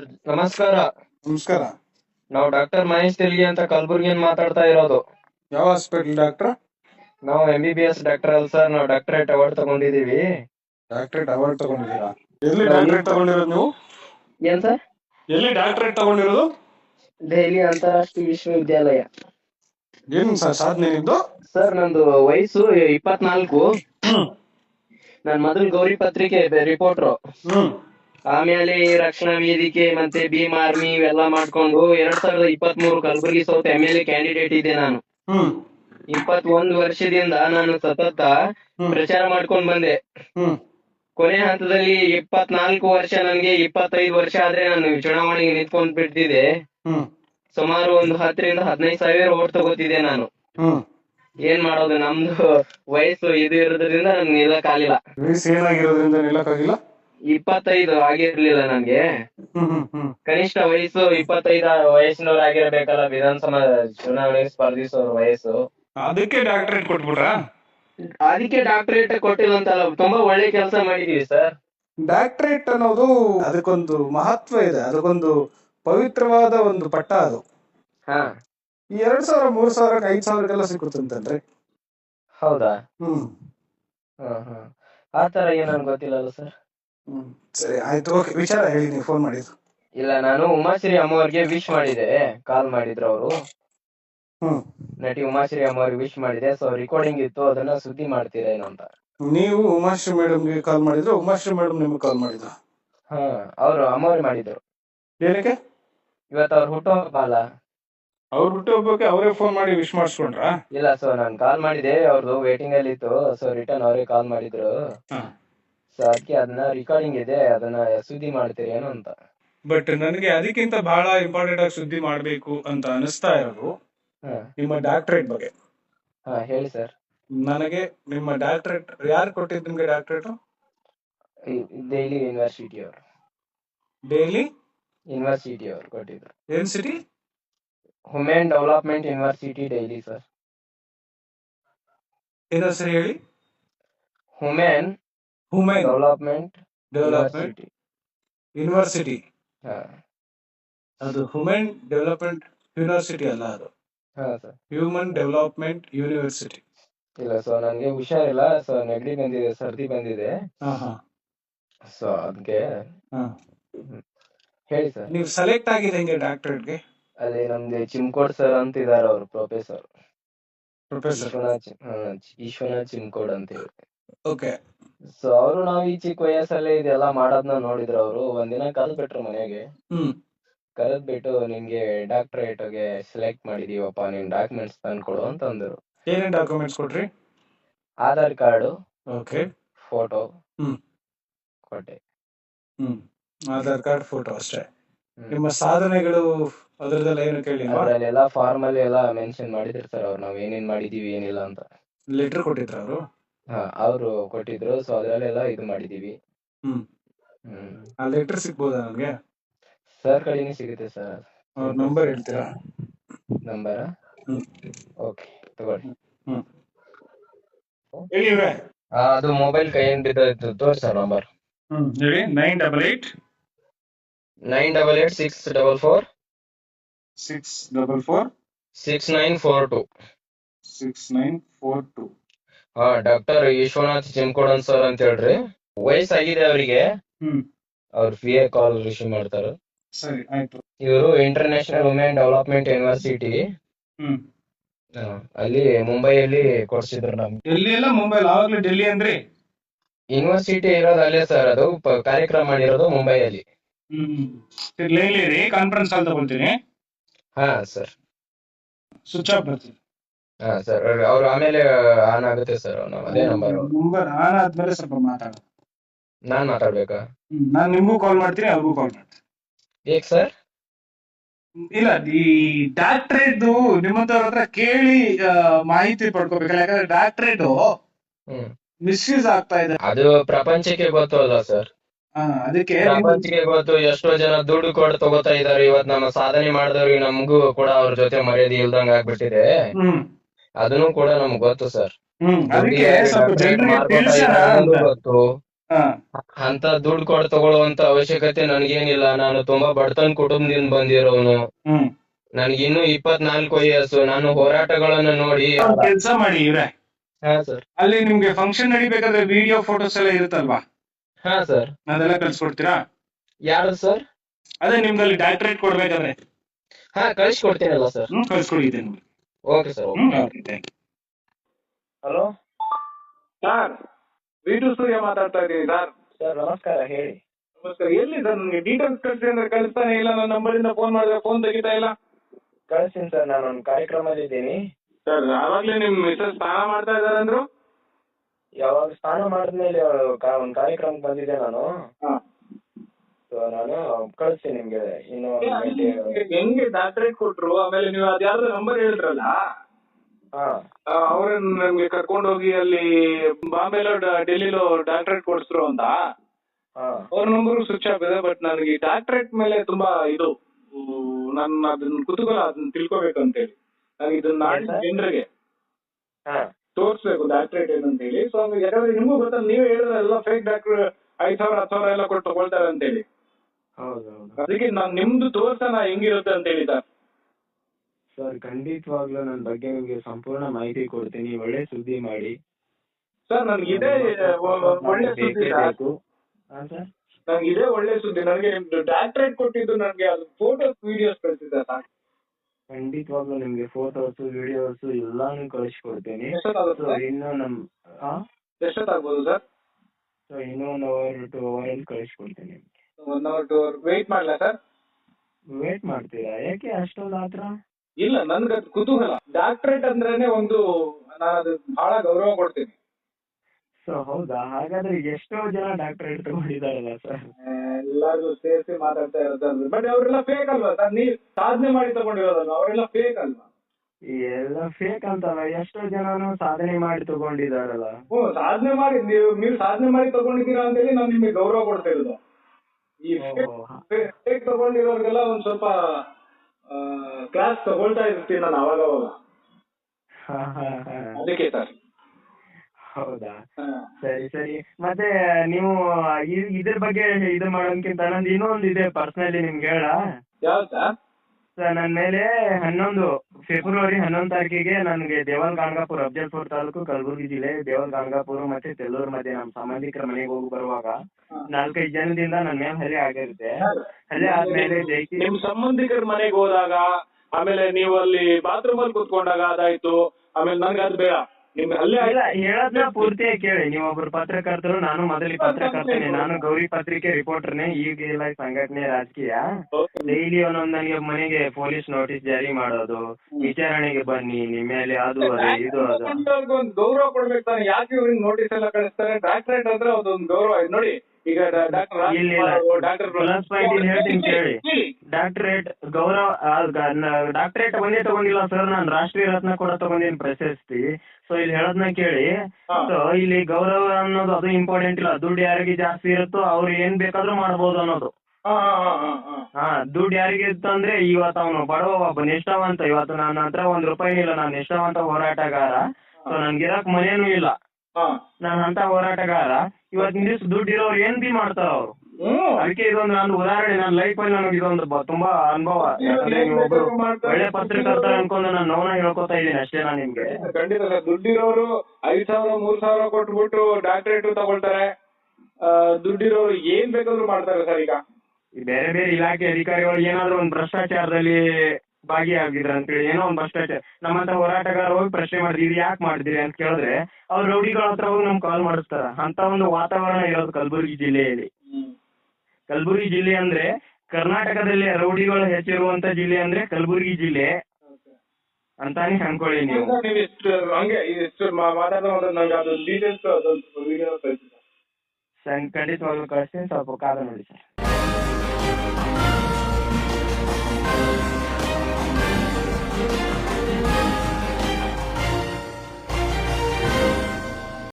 ನಮಸ್ಕಾರ. ನಮಸ್ಕಾರ. ನಾವು ಡಾಕ್ಟರ್ ಮಹೇಶ್ ತೆಲ್ಗಿ ಅಂತ ಕಲಬುರ್ಗಿಯಿಂದ ಮಾತಾಡ್ತಾ ಇರೋದು. ಯಾವ ಹಾಸ್ಪಿಟಲ್ ಡಾಕ್ಟರ್? ನಾವು M B B S doctor ಅಲ್ಲ ಸರ್ ನಾವು ಡಾಕ್ಟರೇಟ್ ಅವಾರ್ಡ್ ತಗೊಂಡಿದೀವಿ ಡಾಕ್ಟರೇಟ್ ಅವಾರ್ಡ್ ತಗೊಂಡಿದ್ದೀರಾ? ಎಲ್ಲಿ ಡಾಕ್ಟರೇಟ್ ತಗೊಂಡಿರೋದು ನೀವು? ಏನ್ ಸರ್? ಎಲ್ಲಿ ಡಾಕ್ಟರೇಟ್ ತಗೊಂಡಿರೋದು? ದೆಹಲಿ ಅಂತಾರಾಷ್ಟ್ರೀಯ ವಿಶ್ವವಿದ್ಯಾಲಯ. ಏನ್ ಸರ್ ಸಾಧನೆ ನಿಮ್ದು? ಸರ್ ನಂದು ವಯಸ್ಸು ಇಪ್ಪತ್ನಾಲ್ಕು. ನಾನ್ ಮೊದಲು ಗೌರಿ ಪತ್ರಿಕೆ ರಿಪೋರ್ಟ್ರು ಹ್ಮ್. ಆಮೇಲೆ ಈ ರಕ್ಷಣಾ ವೇದಿಕೆ ಮತ್ತೆ ಭೀಮ್ ಆರ್ಮಿ ಇವೆಲ್ಲ ಮಾಡ್ಕೊಂಡು ಎರಡ್ ಸಾವಿರದ ಇಪ್ಪತ್ತ್ ಮೂರು Kalaburagi south M L A candidate ಇದ್ದೆ ನಾನು. ಇಪ್ಪತ್ ಇಪ್ಪತ್ತೊಂದು ವರ್ಷದಿಂದ ನಾನು ಸತತ ಪ್ರಚಾರ ಮಾಡ್ಕೊಂಡ್ ಬಂದೆ. ಕೊನೆ ಹಂತದಲ್ಲಿ ಇಪ್ಪತ್ನಾಲ್ಕು ವರ್ಷ ನನ್ಗೆ ಇಪ್ಪತ್ತೈದು ವರ್ಷ ಆದ್ರೆ ನಾನು ಚುನಾವಣೆಗೆ ನಿಂತ್ಕೊಂಡ್ ಬಿಡ್ತಿದ್ದೆ ಸುಮಾರು ಒಂದು ಹತ್ತರಿಂದ ಹದಿನೈದು ಸಾವಿರ ಓಟ್ ತಗೋತಿದ್ದೆ ನಾನು. ಏನ್ ಮಾಡೋದು? ನಮ್ದು ವಯಸ್ಸು ಇದು ಇರೋದ್ರಿಂದ ನನ್ಗೆ ನಿಲ್ಲಕ್ಕಾಗಿಲ್ಲ ವಯಸ್ಸು ಏನಾಗಿರೋದ್ರಿಂದ ನಿಲ್ಲಕ್ಕಾಗಿಲ್ಲ? ಇಪ್ಪತ್ತೈದು ಆಗಿರ್ಲಿಲ್ಲ ನನ್ಗೆ ಕನಿಷ್ಠ ವಯಸ್ಸು ಇಪ್ಪತ್ತೈದು ವಯಸ್ಸಿನವ್ರು ಆಗಿರ್ಬೇಕಲ್ಲ ವಿಧಾನಸಭಾ ಚುನಾವಣೆಗೆ ಸ್ಪರ್ಧಿಸೋ ವಯಸ್ಸು. ಅದಕ್ಕೆ ಡಾಕ್ಟರೇಟ್ ಕೊಟ್ಬಿಟ್ರ? ಅದಕ್ಕೆ ಡಾಕ್ಟರೇಟ್ ಕೊಟ್ಟಿಲ್ಲ ಅಂತಲ್ಲ ತುಂಬಾ ಒಳ್ಳೆ ಕೆಲಸ ಮಾಡಿದೀವಿ ಸರ್. ಡಾಕ್ಟರೇಟ್ ಅನ್ನೋದು ಅದಕ್ಕೊಂದು ಮಹತ್ವ ಇದೆ ಅದಕ್ಕೊಂದು ಪವಿತ್ರವಾದ ಒಂದು ಪಟ್ಟ ಅದು. ಹಾ. ಈ ಎರಡ್ ಸಾವಿರ ಮೂರ್ ಸಾವಿರ ಐದ್ ಸಾವಿರಕ್ಕೆಲ್ಲ ಸಿಕ್ಕುತ್ತಂತನ್ರಿ ಹೌದಾ? ಹ್ಮ್. ಹಾ ಹಾ ಆ ತರ ಏನನ್ ಗೊತ್ತಿಲ್ಲಲ್ಲ ಸರ್? ಹ್ಮ್. ಸರಿ ಆಯ್ತು. ಓಕೆ ವಿಚಾರ ಹೇಳಿ ನೀವು ಫೋನ್ ಮಾಡಿದ್ದು. ಇಲ್ಲ ನಾನು ಉಮಾಶ್ರೀ ಅಮ್ಮವ್ರಿಗೆ ವಿಶ್ ಮಾಡಿದೆ. ಕಾಲ್ ಮಾಡಿದ್ರು ಅವರು. ಹ್ಮ್. ನಟಿ ಉಮಾಶ್ರೀ ಅಮ್ಮವ್ರಿಗೆ ವಿಶ್ ಮಾಡಿದೆ. ಸೊ ರೆಕಾರ್ಡಿಂಗ್ ಇತ್ತು ಅದನ್ನ ಸುದ್ದಿ ಮಾಡ್ತೀರೇನೋ ಅಂತ. ನೀವು ಉಮಾಶ್ರೀ ಮೇಡಮ್ಗೆ ಕಾಲ್ ಮಾಡಿದ್ರು? ಉಮಾಶ್ರೀ ಮೇಡಮ್ ನಿಮ್ಗೆ ಕಾಲ್ ಮಾಡಿದ್ರು? ಹಾ ಅವರು ಅಮ್ಮವ್ರು ಮಾಡಿದ್ರು. ಏನಕ್ಕೆ? ಇವತ್ತು ಅವ್ರ ಹುಟ್ಟುಹಬ್ಬ ಅಲ್ಲ. ಅವ್ರು ಹುಟ್ಟುಹಬ್ಬಕ್ಕೆ ಅವರೇ ಫೋನ್ ಮಾಡಿ ವಿಶ್ ಮಾಡಿಸ್ಕೊಂಡ್ರಾ? ಇಲ್ಲ ಸೊ ನಾನು ಕಾಲ್ ಮಾಡಿದೆ. ಅವ್ರದ್ದು ವೇಟಿಂಗ್ ಅಲ್ಲಿ ಇತ್ತು. ಸೊ ರಿಟರ್ನ್ ಅವರೇ ಕಾಲ್ ಮಾಡಿದ್ರು. ಸೊ ಅದಕ್ಕೆ ಅದನ್ನ ರೆಕಾರ್ಡಿಂಗ್ ಇದೆ ಅದನ್ನ ಸುದ್ದಿ ಮಾಡ್ತೀರೇನೋ ಅಂತ. ಬಟ್ ನನಗೆ ಅದಕ್ಕಿಂತ ಬಹಳ ಇಂಪಾರ್ಟೆಂಟ್ ಆಗಿ ಸುದ್ದಿ ಮಾಡಬೇಕು ಅಂತ ಅನಿಸ್ತಾ ಇರೋದು ಹಾ. ನಿಮ್ಮ ಡಾಕ್ಟರೇಟ್ ಬಗ್ಗೆ. ಹಾ ಹೇಳಿ ಸರ್ ನನಗೆ ನಿಮ್ಮ ಡಾಕ್ಟರೇಟ್ ಯಾರು ಕೊಟ್ಟಿದ್ದು ನಿಮ್ಗೆ ಡಾಕ್ಟರೇಟ್ ಡೈಲಿ ಯೂನಿವರ್ಸಿಟಿ ಅವರು. ಡೈಲಿ ಯೂನಿವರ್ಸಿಟಿ ಅವರು ಕೊಟ್ಟಿದ್ರು ಏನ್ city human development university daily sir ಏನ ಸರಿ ಹೇಳಿ. Human human development development university ಅದು ಹುಮೈನ್ ಡೆವಲಪ್ಮೆಂಟ್ ಯೂನಿವರ್ಸಿಟಿ ಅಲ್ಲ ಅದು. ಹ್ಯೂಮನ್ ಡೆವಲಪ್ಮೆಂಟ್ ಯೂನಿವರ್ಸಿಟಿ ಇಲ್ಲ ಸೊ ನನ್ಗೆ ಹುಷಾರಿಲ್ಲ ಸೊ ನೆಗಡಿ ಬಂದಿದೆ ಸರ್ದಿ ಬಂದಿದೆ. ಸೊ ಅದಕ್ಕೆ ಹೇಳಿ ಸರ್. ನೀವು ಸೆಲೆಕ್ಟ್ ಆಗಿದೆ ಹೆಂಗೆ ಡಾಕ್ಟರೇಟ್ಗೆ ಅದೇ ನಮ್ದು ಚಿಮ್ಕೋಡ್ ಸರ್ ಅಂತ ಇದಾರೆ ಅವರು ಪ್ರೊಫೆಸರ್ ಪ್ರೊಫೆಸರ್ ವಿಶ್ವನಾಥ್ ಚಿಮ್ಕೋಡ್ ಅಂತ ಹೇಳಿ ಓಕೆ. ಸೊ ಅವರು ನಾವು ಈ ಚಿಕ್ಕ ವಯಸ್ಸಲ್ಲೇ ಇದೆಲ್ಲ ಮಾಡೋದ್ನ ನೋಡಿದ್ರು ಅವರು. ಒಂದಿನ ಕಲ್ ಬಿಟ್ರು ಮನೆಗೆ. ಹ್ಮ್. ಕರೆದ್ ಬಿಟ್ಟು ನಿನ್ಗೆ ಡಾಕ್ಟರೇಟ್ಗೆ ಸೆಲೆಕ್ಟ್ ಮಾಡಿದೀವಪ್ಪ ನಿನ್ ಡಾಕ್ಯುಮೆಂಟ್ಸ್ ತಂದ್ಕೊಡು ಅಂತ ಅಂದ್ರು. ಏನೇನ್ ಡಾಕ್ಯುಮೆಂಟ್ಸ್ ಕೊಟ್ರಿ? Aadhaar card okay. ಫೋಟೋ ಹ್ಮ್. ಕೊಟ್ಟೆ. ಹ್ಮ್. ಆಧಾರ್ ಕಾರ್ಡ್ ಫೋಟೋ ಅಷ್ಟೇ. ನಿಮ್ಮ ಸಾಧನೆಗಳು ಅದ್ರದ್ದೆಲ್ಲ ಏನು ಕೇಳಿ ಅದ್ರಲ್ಲೆಲ್ಲ ಫಾರ್ಮ್ ಅಲ್ಲಿ ಎಲ್ಲ ಮೆನ್ಷನ್ ಮಾಡಿದ್ರು ಸರ್ ಅವ್ರು. ನಾವ್ ಏನೇನ್ ಮಾಡಿದೀವಿ ಏನಿಲ್ಲ ಅಂತ. ಲೆಟರ್ ಕೊಟ್ಟಿದ್ರ ಅವರು? ಹಾ ಅವರು ಕೊಟ್ಟಿದ್ರು. ಸೊ ಅದ್ರಲ್ಲೆಲ್ಲ ಇದು ಮಾಡಿದೀವಿ. ಹ್ಮ್. ಹ್ಮ್. ಆ ಲೆಟರ್ ಸಿಗ್ಬೋದಾ ನಮ್ಗೆ ಸರ್ ಕಡೆನೇ ಸಿಗುತ್ತೆ ಸರ್ ಅವ್ರ ನಂಬರ್ ಹೇಳ್ತೀರಾ? ನಂಬರ್ ಹ್ಮ್. ಓಕೆ ತಗೊಳ್ಳಿ. ಹೇಳಿ ಇವ್ರೆ. ಆ, ಅದು ಮೊಬೈಲ್ ಕೈಯಿಂದ ಬಿದ್ದು ತೋರಿ ಸರ್ ನಂಬರ್ ಹ್ಮ್ ಹೇಳಿ. Nine double eight nine double eight six double four six double four six nine four two six nine four two ಹಾ ಡಾಕ್ಟರ್ ವಿಶ್ವನಾಥ್ ಚಿಮ್ಕೋಡನ್ ಸರ್ ಅಂತ ಹೇಳ್ರಿ. ವಯಸ್ಸಾಗಿದೆ ಅವರಿಗೆ. ಹ್ಮ್. ಅವ್ರ ಫ್ರೀ ಕಾಲ್ ರಿಸೀವ್ ಮಾಡ್ತಾರ. ಸರಿ ಆಯ್ತು. ಇವರು ಇಂಟರ್ನ್ಯಾಷನಲ್ ವುಮೆನ್ ಡೆವಲಪ್ಮೆಂಟ್ ಯೂನಿವರ್ಸಿಟಿ ಹ್ಮ್. ಅಲ್ಲಿ ಮುಂಬೈಯಲ್ಲಿ ಕೊಡ್ಸಿದ್ರು ನಮ್ಗೆ. ಡೆಲ್ಲಿ ಎಲ್ಲ ಮುಂಬೈ ಆವಾಗ್ಲೇ ಡೆಲ್ಲಿ ಅಂದ್ರಿ? ಯೂನಿವರ್ಸಿಟಿ ಇರೋದು ಅಲ್ಲೇ ಸರ್ ಅದು ಪ- ಕಾರ್ಯಕ್ರಮ ಮಾಡಿರೋದು ಮುಂಬೈಯಲ್ಲಿ. ಹ್ಮ್ ಲೈನ್ಲಿ ರೀ ಕಾನ್ಫರೆನ್ಸ್ ಹಾಲ್ ತಗೊಳ್ತೀನಿ ಹಾ ಸರ್ ಸ್ವಿಚ್ ಆಫ್ ಬರ್ತೀನಿ. ಹಾ ಸರ್ ಅವ್ರು ಆಮೇಲೆ ಆನ್ ಆಗುತ್ತೆ ಸರ್ ನಾವು ಅದೇ ನಂಬರ್ ನಂಬರ್ ಆನ್ ಆದ್ಮೇಲೆ ಸ್ವಲ್ಪ ಮಾತಾಡ. ನಾನ್ ಮಾತಾಡ್ಬೇಕಾ? ನಾನು ನಿಮಗೂ ಕಾಲ್ ಮಾಡ್ತೀನಿ ಅವ್ರಿಗೂ ಕಾಲ್ ಮಾಡ್ತೀನಿ. ಏಕ್ ಸರ್? ಇಲ್ಲ ಈ ಡಾಕ್ಟ್ರೇಟ್ ನಿಮ್ಮಂತವ್ರ ಹತ್ರ ಕೇಳಿ ಆ, ಮಾಹಿತಿ ಪಡ್ಕೋಬೇಕಲ್ಲ ಯಾಕಂದ್ರೆ ಡಾಕ್ಟ್ರೇಟ್ ಹ್ಮ್. ಮಿಸ್ಯೂಸ್ ಆಗ್ತಾ ಇದೆ. ಅದು ಪ್ರಪಂಚಕ್ಕೆ ಗೊತ್ತು ಅಲ್ಲ ಸರ್. ಆ, ಅದಕ್ಕೆ ನಿಮ್- ಪ್ರಪಂಚಕ್ಕೆ ಗೊತ್ತು ಎಷ್ಟೋ ಜನ ದುಡ್ಡು ಕೊಟ್ಟು ತಗೋತಾ ಇದಾರೆ ಇವತ್ ನಮ್ಮ ಸಾಧನೆ ಮಾಡಿದವ್ರಿಗೆ ನಮಗೂ ಕೂಡ ಅವ್ರ ಜೊತೆ ಮರ್ಯಾದೆ ಇಲ್ದಂಗ ಆಗ್ಬಿಟ್ಟಿದೆ. ಹ್ಮ್. ಅದನ್ನು ಕೂಡ ನಮ್ಗ್ ಗೊತ್ತು ಸರ್. ಗೊತ್ತು. ಅಂತ ದುಡ್ಡು ಕೊಡ್ ತಗೊಳ್ಳುವಂತ ಅವಶ್ಯಕತೆ ನನ್ಗೇನಿಲ್ಲ. ನಾನು ತುಂಬಾ ಬಡತನ ಕುಟುಂಬದಿಂದ ಬಂದಿರೋನು. ನನ್ಗಿನ್ನು ನನ್ಗೆ ಇನ್ನೂ ಇಪ್ಪತ್ನಾಲ್ಕು ವಯಸ್ಸು ನಾನು ಹೋರಾಟಗಳನ್ನ ನೋಡಿ ಕೆಲಸ ಮಾಡಿ ಇವ್ರೆ. ಹಾ ಸರ್. ಅಲ್ಲಿ ನಿಮ್ಗೆ ಫಂಕ್ಷನ್ ನಡಿಬೇಕಾದ್ರೆ ವಿಡಿಯೋ ಫೋಟೋಸ್ ಎಲ್ಲ ಇರುತ್ತಲ್ವಾ? ಹಾ ಸರ್. ಅದೆಲ್ಲ ಕಳ್ಸಿಕೊಡ್ತೀರಾ? ಯಾರು ಸರ್? ಅದೇ ನಿಮ್ಗೆ ಅಲ್ಲಿ ಡಾಕ್ಟರೇಟ್ ಕೊಡ್ಬೇಕಾದ್ರೆ. ಹಾ ಕಳ್ಸಿಕೊಡ್ತೀನಲ್ಲ ಸರ್. ಕಳ್ಸ್ಕೊಡಿ ಇದೆ ನಿಮ್ಗೆ okay sir okay thank you hello sir ವಿಟು Surya ಮಾತಾಡ್ತಾ ಇದ್ದೀನಿ ಸರ್ ಸರ್ ನಮಸ್ಕಾರ ಹೇಳಿ. ನಮಸ್ಕಾರ. ಎಲ್ಲಿ ಸರ್? ನನಗೆ ಡೀಟೇಲ್ಸ್ ಕಳಿಸಿ ಅಂದ್ರೆ ಕಳಿಸ್ತಾನೆ ಇಲ್ಲ ನನ್ನ ನಂಬರಿಂದ ಫೋನ್ ಮಾಡಿದ್ರೆ ಫೋನ್ ತೆಗಿತಾ ಇಲ್ಲ? ಕಳಿಸ್ತೀನಿ ಸರ್ ನಾನು ಒಂದು ಕಾರ್ಯಕ್ರಮದಲ್ಲಿ ಇದ್ದೀನಿ. ಸರ್ ಆವಾಗ್ಲೇ ನಿಮ್ ಮಿಸ್ಸಸ್ ಸ್ನಾನ ಮಾಡ್ತಾ ಇದಾರೆ ಅಂದ್ರು? ಯಾವಾಗ ಸ್ನಾನ ಮಾಡಿದ್ಮೇಲೆ ಒಂದು ಕಾರ್ಯಕ್ರಮಕ್ಕೆ ಬಂದಿದ್ದೆ ನಾನು. ಸೊ ನಾನು ಕಳಿಸ್ತೀನಿ ನಿಮ್ಗೆ. ಇನ್ನು ಹೆಂಗೆ ಡಾಕ್ಟರೇಟ್ ಕೊಟ್ರು ಆಮೇಲೆ ನೀವು ಅದ್ಯಾವ್ದೋ ನಂಬರ್ ಹೇಳಿದ್ರಲ್ಲ? ಹಾ. ಅವ್ರನ್ನ ನಮ್ಗೆ ಕರ್ಕೊಂಡು ಹೋಗಿ ಅಲ್ಲಿ ಬಾಂಬೆಲೋ ಡೆಲ್ಲಿಲೋ ಡಾಕ್ಟರೇಟ್ ಕೊಡಿಸ್ರು ಅಂತ. ಅವ್ರ ನಂಬರ್ ಸ್ವಿಚ್ ಆಫ್ ಇದೆ ಬಟ್ ನನಗೆ ಡಾಕ್ಟರೇಟ್ ಮೇಲೆ ತುಂಬಾ ಇದು ನನ್ನ ಅದನ್ನ ಕುತೂಹಲ ಅದನ್ನ ತಿಳ್ಕೊಬೇಕು ಅಂತ ಹೇಳಿ. ನಾನು ಇದನ್ನ? ಜನರಿಗೆ ತೋರಿಸ್ಬೇಕು ಡಾಕ್ಟರೇಟ್ ಏನಂತ ಹೇಳಿ. ಸೊ ಯಾಕಂದ್ರೆ ನಿಮಗೂ ಗೊತ್ತಲ್ಲ ನೀವೇ ಹೇಳಿದ್ರೆ ಎಲ್ಲ ಫೇಕ್ ಡಾಕ್ಟರ್ ಐದ್ ಸಾವಿರ ಹತ್ತು ಸಾವಿರ ಎಲ್ಲ ಕೊಟ್ಟು ತಗೊಳ್ತಾರೆ ಅಂತ ಹೇಳಿ ಹೌದು ಹೌದು ಅದಕ್ಕೆ ನಾನು ನಿಮ್ದು ತೋರ್ಸೋಣ ಹೆಂಗಿರುತ್ತೆ ಅಂತ ಹೇಳಿ ಸರ್ ಸರ್ ಖಂಡಿತವಾಗ್ಲೂ ನನ್ನ ಬಗ್ಗೆ ನಿಮ್ಗೆ ಸಂಪೂರ್ಣ ಮಾಹಿತಿ ಕೊಡ್ತೀನಿ. ಒಳ್ಳೆ ಸುದ್ದಿ ಮಾಡಿ. ಸರ್ ನನ್ಗೆ ಇದೇ ಒಳ್ಳೆ ಸುದ್ದಿ ಸರ್ ಬೇಕು. ಹಾ ಸರ್? ನನ್ಗೆ ಇದೇ ಒಳ್ಳೆ ಸುದ್ದಿ. ನನಗೆ ನಿಮ್ದು ಡಾಕ್ಟ್ರೇಟ್ ಕೊಟ್ಟಿದ್ದು ನನಗೆ ಅದು ಫೋಟೋಸ್ ವಿಡಿಯೋಸ್ ಕಳಿಸಿದ್ದೆ ಸರ್? ಖಂಡಿತವಾಗ್ಲೂ ನಿಮ್ಗೆ ಫೋಟೋಸ್ ವಿಡಿಯೋಸ್ ಎಲ್ಲಾನು ಕಳಿಸ್ಕೊಡ್ತೀನಿ. ಎಷ್ಟೊತ್ತಾಗುತ್ತೆ ಸೊ ಸರ್? ಇನ್ನು ನಮ್ ಎಷ್ಟೊತ್ತಾಗ್ಬೋದು ಸರ್? ಸೊ ಇನ್ನೂ ಒಂದು ಅವರ್ ಟು ಅವರ್ ಅಲ್ಲಿ ಕಳಿಸ್ಕೊಡ್ತೀನಿ one hour two hour wait ಮಾಡ್ಲಾ ಸರ್ ವೇಟ್ ಮಾಡ್ತೀರಾ? ಯಾಕೆ ಅಷ್ಟೊಂದು ಆತರ? ಇಲ್ಲ ನನ್ಗೆ ಅದು ಕುತೂಹಲ. ಡಾಕ್ಟ್ರೇಟ್ ಅಂದ್ರೇನೆ ಒಂದು ನಾನು ಅದು ಬಹಳ ಗೌರವ ಕೊಡ್ತೀನಿ. ಸೊ ಹೌದಾ? ಹಾಗಾದ್ರೆ ಎಷ್ಟೋ ಜನ ಡಾಕ್ಟರೇಟ್ ತಗೊಂಡಿದಾರಲ್ಲ ಸರ್ ಎಲ್ಲಾರು ಸೇರಿಸಿ ಮಾತಾಡ್ತಾ ಇರೋದು ಬಟ್ ಅವರೆಲ್ಲ ಫೇಕ್ ಅಲ್ವಾ ಸರ್ ನೀವು ಸಾಧನೆ ಮಾಡಿ ತಗೊಂಡಿರೋದಲ್ವಾ? ಅವರೆಲ್ಲ ಫೇಕ್ ಅಲ್ವಾ? ಎಲ್ಲ ಫೇಕ್ ಅಂತಲ್ಲ. ಎಷ್ಟೋ ಜನನು ಸಾಧನೆ ಮಾಡಿ ತಗೊಂಡಿದಾರಲ್ಲ ಹ್ಞೂ ಸಾಧನೆ ಮಾಡಿ ನೀವು ನೀವು ಸಾಧನೆ ಮಾಡಿ ತಗೊಂಡಿದ್ದೀರಾ ಅಂತೇಳಿ ನಾನು ನಿಮಗೆ ಗೌರವ ಕೊಡ್ತಾ ಇರೋದು. ಈ. ಫೇಕ್ ತಗೊಂಡಿರೋರ್ಗೆಲ್ಲ ಒಂದ್ ಸ್ವಲ್ಪ ಕ್ಲಾಸ್ ತಗೊಳ್ತಾ ಇರ್ತೀನಿ ನಾನು ಅವಾಗ ಅವಾಗ ಹಾ, ಹಾ, ಹಾ. ಅದಕ್ಕೆ ಸರ್ ಹೌದಾ? ಸರಿ ಸರಿ. ಮತ್ತೆ ನೀವು ಇದ್ರ ಬಗ್ಗೆ ಇದು ಮಾಡೋದಕ್ಕಿಂತ ನಂದು ಇನ್ನೊಂದು ಇದೆ ಪರ್ಸನಲಿ ನಿಮ್ಗೆ ಹೇಳ? ಯಾವ್ದು? ಸರ್ ನನ್ನ ಮೇಲೆ ಹನ್ನೊಂದು ಫೆಬ್ರವರಿ ಹನ್ನೊಂದು ತಾರೀಕಿಗೆ ನನಗೆ ದೇವಲ್ ಗಾಣಗಾಪುರ ಅಫಜಲ್ಪುರ ತಾಲೂಕು ಕಲಬುರಗಿ ಜಿಲ್ಲೆ ದೇವಲ್ ಗಾಣಗಾಪುರ ಮತ್ತೆ ತೆಲ್ಲೂರು ಮಧ್ಯೆ ನಮ್ಮ ಸಂಬಂಧಿಕರ ಮನೆಗೆ ಹೋಗಿ ಬರುವಾಗ ನಾಲ್ಕೈದು ಜನದಿಂದ ನನ್ನ ಮೇಲೆ ಹಲ್ಲೆ ಆಗಿರುತ್ತೆ. ಹಲ್ಲೆ ಆದ್ಮೇಲೆ ಜೈಕಿ ನಿಮ್ ಸಂಬಂಧಿಕರ ಮನೆಗೆ ಹೋದಾಗ, ಆಮೇಲೆ ನೀವು ಅಲ್ಲಿ ಬಾತ್ರೂಮ್ ಅಲ್ಲಿ ಕುತ್ಕೊಂಡಾಗ ಅದಾಯ್ತು, ಆಮೇಲೆ ನನ್ಗೆ ಅದು ಬೇಡ. ನಿಮ್ಗೆ ಅಲ್ಲೇ ಇಲ್ಲ ಹೇಳೋದ್ನ ಪೂರ್ತಿಯಾಗಿ ಕೇಳಿ. ನೀವು ಒಬ್ರು ಪತ್ರಕರ್ತರು ನಾನು ಮೊದಲಿ ಪತ್ರಕರ್ತನೆ. ನಾನು ಗೌರಿ ಪತ್ರಿಕೆ ರಿಪೋರ್ಟರ್ನೇ ಈಗ ಇಲ್ಲ ಸಂಘಟನೆ ರಾಜಕೀಯ. ಡೈಲಿ ಒಂದೊಂದ್ ನನಗೆ ಮನೆಗೆ ಪೊಲೀಸ್ ನೋಟಿಸ್ ಜಾರಿ ಮಾಡೋದು ವಿಚಾರಣೆಗೆ ಬನ್ನಿ ನಿಮ್ಮ ಮೇಲೆ ಅದು ಅದು ಇದು ಅದು. ಒಂದು ಗೌರವ ಕೊಡ್ಬೇಕು ತಾನೆ. ಯಾಕೆ ಇವ್ರಿಗೆ ನೋಟಿಸ್ ಎಲ್ಲ ಕಳಿಸ್ತಾರೆ? ಡಾಕ್ಟರೇಟ್ ಅಂದ್ರೆ ಅದೊಂದು ಗೌರವ. ನೋಡಿ ಈಗ ಡಾಕ್ಟರ್ ಹೇಳ್ತೀನಿ ಕೇಳಿ. ಡಾಕ್ಟರೇಟ್ ಗೌರವ ಡಾಕ್ಟರೇಟ್ ಒಂದೇ ತಗೊಂಡಿಲ್ಲ ಸರ್ ನಾನು ರಾಷ್ಟ್ರೀಯ ರತ್ನ ಕೂಡ ತಗೊಂಡಿನ ಪ್ರಶಸ್ತಿ? ಸೊ ಇಲ್ಲಿ ಹೇಳೋದ್ನ ಕೇಳಿ. ಸೊ ಇಲ್ಲಿ ಗೌರವ ಅನ್ನೋದು ಅದು ಇಂಪಾರ್ಟೆಂಟ್ ಇಲ್ಲ. ದುಡ್ಡು ಯಾರಿಗೆ ಜಾಸ್ತಿ ಇರುತ್ತೋ ಅವ್ರು ಏನ್ ಬೇಕಾದ್ರೂ ಮಾಡ್ಬೋದು ಅನ್ನೋದು. ಹಾ ದುಡ್ಡು ಯಾರಿಗೆ ಇತ್ತಂದ್ರೆ ಇವತ್ತು ಅವನು ಬಡವ ಒಬ್ಬ ನಿಷ್ಠಾವಂತ. ಇವತ್ತು ನನ್ನ ಹತ್ರ ಒಂದ್ ರೂಪಾಯಿ ಇಲ್ಲ. ನಾನು ನಿಷ್ಠಾವಂತ ಹೋರಾಟಗಾರ. ಸೊ ನನ್ಗಿರಕ್ ಮನೇನು ಇಲ್ಲ. ನಾನು ಅಂತ ಹೋರಾಟಗಾರ. ಇವತ್ತಿನ ದಿವಸ ದುಡ್ಡು ಇರೋರು ಏನ್ ಬಿ ಮಾಡ್ತಾರ ಅವ್ರು. ಅದಕ್ಕೆ ಇದೊಂದು ನಾನು ಉದಾಹರಣೆ ನನ್ನ ಲೈಫ್ ಅಲ್ಲಿ ನನಗೆ ಇದೊಂದು ತುಂಬಾ ಅನುಭವ. ಯಾಕಂದ್ರೆ ಒಳ್ಳೆ ಪತ್ರಕರ್ತರ ಅನ್ಕೊಂಡು ನಾನು ನೋನ ಹೇಳ್ಕೊತಾ ಇದ್ದೀನಿ ಅಷ್ಟೇ ನಾನು ನಿಮ್ಗೆ. ಖಂಡಿತ ಸರ್ ದುಡ್ಡಿರೋರು ಐದ್ ಸಾವಿರ ಮೂರ್ ಸಾವಿರ ಕೊಟ್ಬಿಟ್ಟು ಡಾಕ್ಟರೇಟ್ ತಗೊಳ್ತಾರೆ. ದುಡ್ಡಿರೋರು ಏನ್ ಬೇಕಾದ್ರೂ ಮಾಡ್ತಾರೆ ಸರ್ ಈಗ. ಬೇರೆ ಬೇರೆ ಇಲಾಖೆ ಅಧಿಕಾರಿಗಳು ಏನಾದ್ರು ಒಂದು ಭ್ರಷ್ಟಾಚಾರದಲ್ಲಿ ಭಾಗಿಯಾಗಿದ್ರ ಅಂತೇಳಿ ಏನೋ ಒಂದು ಭ್ರಷ್ಟಾಚಾರ. ನಮ್ಮಂತ ಹೋರಾಟಗಾರ ಹೋಗಿ ಪ್ರಶ್ನೆ ಮಾಡಿದ್ರಿ ಇದು ಯಾಕೆ ಮಾಡಿದ್ರಿ ಅಂತ ಕೇಳಿದ್ರೆ ಅವ್ರು ರೌಡಿಗಳ ಹತ್ರ ಹೋಗಿ ನಮ್ಗೆ ಕಾಲ್ ಮಾಡಿಸ್ತಾರ. ಅಂತ ಒಂದು ವಾತಾವರಣ ಇರೋದು ಕಲಬುರಗಿ ಜಿಲ್ಲೆಯಲ್ಲಿ. ಕಲಬುರಗಿ ಜಿಲ್ಲೆ ಅಂದ್ರೆ ಕರ್ನಾಟಕದಲ್ಲಿ ರೌಡಿಗಳು ಹೆಚ್ಚಿರುವಂತ ಜಿಲ್ಲೆ ಅಂದ್ರೆ ಕಲಬುರಗಿ ಜಿಲ್ಲೆ. ಅಂತಾನೆ ಅನ್ಕೊಳ್ಳಿ ನೀವು. ನೀವು ಹಂಗೆ ಮಾತಾಡೋದು ಡೀಟೇಲ್ಸ್ ಖಂಡಿತವಾಗ್ಲೂ ಕಳಿಸ್ತೀನಿ. ಸ್ವಲ್ಪ ಕಾದ ನೋಡಿ ಸರ್.